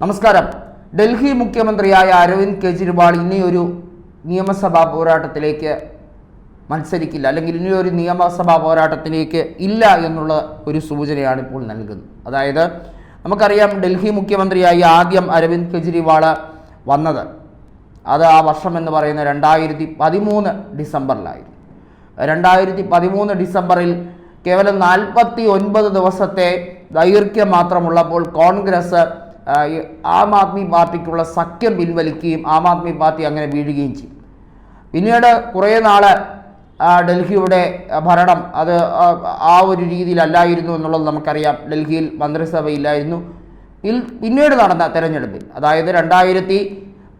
നമസ്കാരം. ഡൽഹി മുഖ്യമന്ത്രിയായ അരവിന്ദ് കെജ്രിവാൾ ഇനിയൊരു നിയമസഭാ പോരാട്ടത്തിലേക്ക് മത്സരിക്കില്ല അല്ലെങ്കിൽ ഇനിയൊരു നിയമസഭാ പോരാട്ടത്തിലേക്ക് ഇല്ല എന്നുള്ള ഒരു സൂചനയാണ് ഇപ്പോൾ നൽകുന്നത്. അതായത് നമുക്കറിയാം ഡൽഹി മുഖ്യമന്ത്രിയായി ആദ്യം അരവിന്ദ് കെജ്രിവാൾ വന്നത്. അത് ആ വർഷം എന്ന് പറയുന്ന രണ്ടായിരത്തി പതിമൂന്ന് ഡിസംബറിലായിരുന്നു. രണ്ടായിരത്തി പതിമൂന്ന് ഡിസംബറിൽ കേവലം നാൽപ്പത്തി ഒൻപത് ദിവസത്തെ ദൈർഘ്യം മാത്രമുള്ളപ്പോൾ കോൺഗ്രസ് ആ, ആദ്മി പാർട്ടിക്കുള്ള സഖ്യം പിൻവലിക്കുകയും ആം ആദ്മി പാർട്ടി അങ്ങനെ വീഴുകയും ചെയ്യും. പിന്നീട് കുറേ നാൾ ഡൽഹിയുടെ ഭരണം അത് ആ, ഒരു രീതിയിലല്ലായിരുന്നു എന്നുള്ളത് നമുക്കറിയാം. ഡൽഹിയിൽ മന്ത്രിസഭയില്ലായിരുന്നു. പിന്നീട് നടന്ന തെരഞ്ഞെടുപ്പിൽ അതായത് രണ്ടായിരത്തി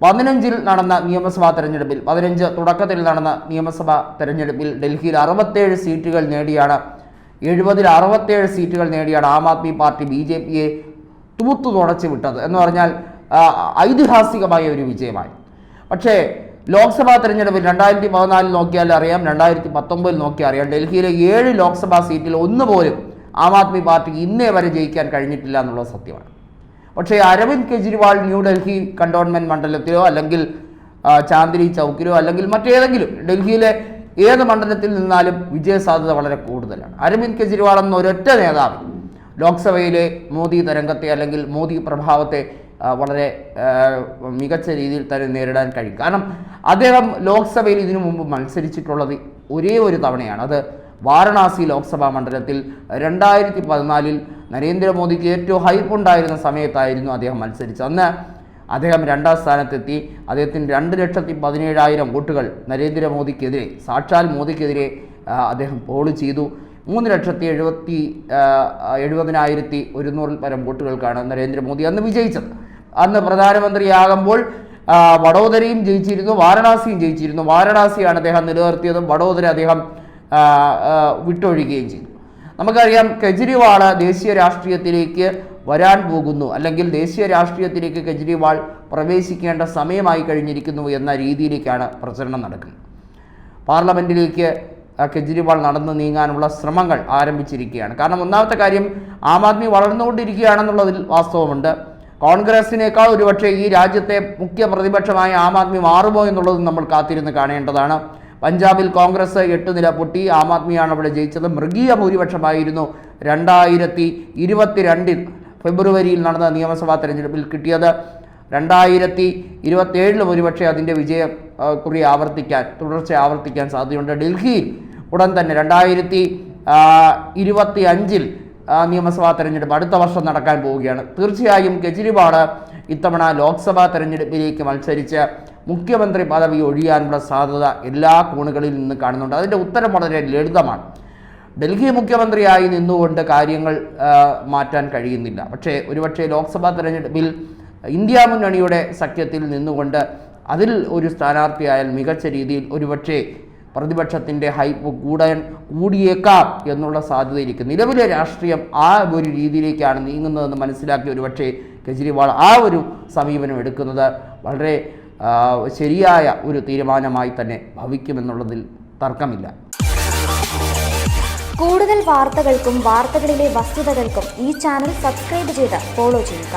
പതിനഞ്ചിൽ നടന്ന നിയമസഭാ തെരഞ്ഞെടുപ്പിൽ പതിനഞ്ച് തുടക്കത്തിൽ നടന്ന നിയമസഭാ തെരഞ്ഞെടുപ്പിൽ ഡൽഹിയിൽ അറുപത്തേഴ് സീറ്റുകൾ നേടിയാണ് എഴുപതിൽ അറുപത്തേഴ് സീറ്റുകൾ നേടിയാണ് Aam Aadmi party B J പിയെ തൂത്തു തുടച്ചു വിട്ടത് എന്ന് പറഞ്ഞാൽ ഐതിഹാസികമായ ഒരു വിജയമായി. പക്ഷേ ലോക്സഭാ തെരഞ്ഞെടുപ്പിൽ രണ്ടായിരത്തി പതിനാലിൽ നോക്കിയാൽ അറിയാം രണ്ടായിരത്തി പത്തൊമ്പതിൽ നോക്കിയാൽ അറിയാം ഡൽഹിയിലെ ഏഴ് ലോക്സഭാ സീറ്റിൽ ഒന്ന് പോലും ആം ആദ്മി പാർട്ടിക്ക് ഇന്നേ വരെ ജയിക്കാൻ കഴിഞ്ഞിട്ടില്ല എന്നുള്ളത് സത്യമാണ്. പക്ഷേ അരവിന്ദ് കെജ്രിവാൾ ന്യൂഡൽഹി കണ്ടോൺമെന്റ് മണ്ഡലത്തിലോ അല്ലെങ്കിൽ ചാന്ദിനി ചൗക്കിലോ അല്ലെങ്കിൽ മറ്റേതെങ്കിലും ഡൽഹിയിലെ ഏത് മണ്ഡലത്തിൽ നിന്നാലും വിജയസാധ്യത വളരെ കൂടുതലാണ്. അരവിന്ദ് കെജ്രിവാൾ എന്ന ഒരൊറ്റ നേതാവ് ലോക്സഭയിലെ മോദി തരംഗത്തെ അല്ലെങ്കിൽ മോദി പ്രഭാവത്തെ വളരെ മികച്ച രീതിയിൽ തന്നെ നേരിടാൻ കഴിയും. കാരണം അദ്ദേഹം ലോക്സഭയിൽ ഇതിനു മുമ്പ് മത്സരിച്ചിട്ടുള്ളത് ഒരേ ഒരു തവണയാണ്. അത് വാരണാസി ലോക്സഭാ മണ്ഡലത്തിൽ രണ്ടായിരത്തി പതിനാലിൽ നരേന്ദ്രമോദിക്ക് ഏറ്റവും ഹൈപ്പ് ഉണ്ടായിരുന്ന സമയത്തായിരുന്നു അദ്ദേഹം മത്സരിച്ചത്. അന്ന് അദ്ദേഹം രണ്ടാം സ്ഥാനത്തെത്തി. അദ്ദേഹത്തിന് രണ്ട് ലക്ഷത്തി പതിനേഴായിരം വോട്ടുകൾ നരേന്ദ്രമോദിക്കെതിരെ സാക്ഷാൽ മോദിക്കെതിരെ അദ്ദേഹം പോൾ ചെയ്തു. മൂന്ന് ലക്ഷത്തി എഴുപത്തി എഴുപതിനായിരത്തി ഒരുന്നൂറിൽ പരം വോട്ടുകൾക്കാണ് നരേന്ദ്രമോദി അന്ന് വിജയിച്ചത്. അന്ന് പ്രധാനമന്ത്രിയാകുമ്പോൾ വഡോദരയും ജയിച്ചിരുന്നു വാരണാസിയും ജയിച്ചിരുന്നു. വാരണാസിയാണ് അദ്ദേഹം നിലനിർത്തിയതും വഡോദര അദ്ദേഹം വിട്ടൊഴിയുകയും ചെയ്തു. നമുക്കറിയാം കെജ്രിവാൾ ദേശീയ രാഷ്ട്രീയത്തിലേക്ക് വരാൻ പോകുന്നു. അല്ലെങ്കിൽ ദേശീയ രാഷ്ട്രീയത്തിലേക്ക് കെജ്രിവാൾ പ്രവേശിക്കേണ്ട സമയമായി കഴിഞ്ഞിരിക്കുന്നു എന്ന രീതിയിലേക്കാണ് പ്രചരണം നടക്കുന്നത്. പാർലമെന്റിലേക്ക് കെജ്രിവാൾ നടന്നു നീങ്ങാനുള്ള ശ്രമങ്ങൾ ആരംഭിച്ചിരിക്കുകയാണ്. കാരണം ഒന്നാമത്തെ കാര്യം ആം ആദ്മി വളർന്നുകൊണ്ടിരിക്കുകയാണെന്നുള്ളതിൽ വാസ്തവമുണ്ട്. കോൺഗ്രസിനേക്കാൾ ഒരുപക്ഷെ ഈ രാജ്യത്തെ മുഖ്യ പ്രതിപക്ഷമായ ആം ആദ്മി മാറുമോ എന്നുള്ളതും നമ്മൾ കാത്തിരുന്ന് കാണേണ്ടതാണ്. പഞ്ചാബിൽ കോൺഗ്രസ് എട്ട് നില പൊട്ടി ആം ആദ്മിയാണ് അവിടെ ജയിച്ചത്. മൃഗീയ ഭൂരിപക്ഷമായിരുന്നു രണ്ടായിരത്തി ഇരുപത്തിരണ്ടിൽ ഫെബ്രുവരിയിൽ നടന്ന നിയമസഭാ തെരഞ്ഞെടുപ്പിൽ കിട്ടിയത്. രണ്ടായിരത്തി ഇരുപത്തേഴിലും ഒരുപക്ഷെ അതിന്റെ വിജയം കുറി ആവർത്തിക്കാൻ തുടർച്ച ആവർത്തിക്കാൻ സാധ്യതയുണ്ട്. ഡൽഹിയിൽ ഉടൻ തന്നെ രണ്ടായിരത്തി ഇരുപത്തി അഞ്ചിൽ നിയമസഭാ തെരഞ്ഞെടുപ്പ് അടുത്ത വർഷം നടക്കാൻ പോവുകയാണ്. തീർച്ചയായും കെജ്രിവാൾ ഇത്തവണ ലോക്സഭാ തെരഞ്ഞെടുപ്പിലേക്ക് മത്സരിച്ച് മുഖ്യമന്ത്രി പദവി ഒഴിയാനുള്ള സാധ്യത എല്ലാ കോണുകളിൽ നിന്ന് കാണുന്നുണ്ട്. അതിന്റെ ഉത്തരം വളരെ ലളിതമാണ്. ഡൽഹി മുഖ്യമന്ത്രിയായി നിന്നുകൊണ്ട് കാര്യങ്ങൾ മാറ്റാൻ കഴിയുന്നില്ല. പക്ഷേ ഒരുപക്ഷെ ലോക്സഭാ തെരഞ്ഞെടുപ്പിൽ ഇന്ത്യ മുന്നണിയുടെ സഖ്യത്തിൽ നിന്നുകൊണ്ട് അതിൽ ഒരു സ്ഥാനാർത്ഥിയായാൽ മികച്ച രീതിയിൽ ഒരുപക്ഷെ പ്രതിപക്ഷത്തിന്റെ ഹൈപ്പ് കൂടാൻ കൂടിയേക്കാം എന്നുള്ള സാധ്യതയിരിക്കും നിലവിലെ രാഷ്ട്രീയം ആ ഒരു രീതിയിലേക്കാണ് നീങ്ങുന്നതെന്ന് മനസ്സിലാക്കി ഒരുപക്ഷെ കെജ്രിവാൾ ആ ഒരു സമീപനം എടുക്കുന്നത് വളരെ ശരിയായ ഒരു തീരുമാനമായി തന്നെ ഭവിക്കുമെന്നുള്ളതിൽ തർക്കമില്ല. കൂടുതൽ വാർത്തകൾക്കും വാർത്തകളിലെ വസ്തുതകൾക്കും ഈ ചാനൽ സബ്സ്ക്രൈബ് ചെയ്ത് ഫോളോ ചെയ്യുക.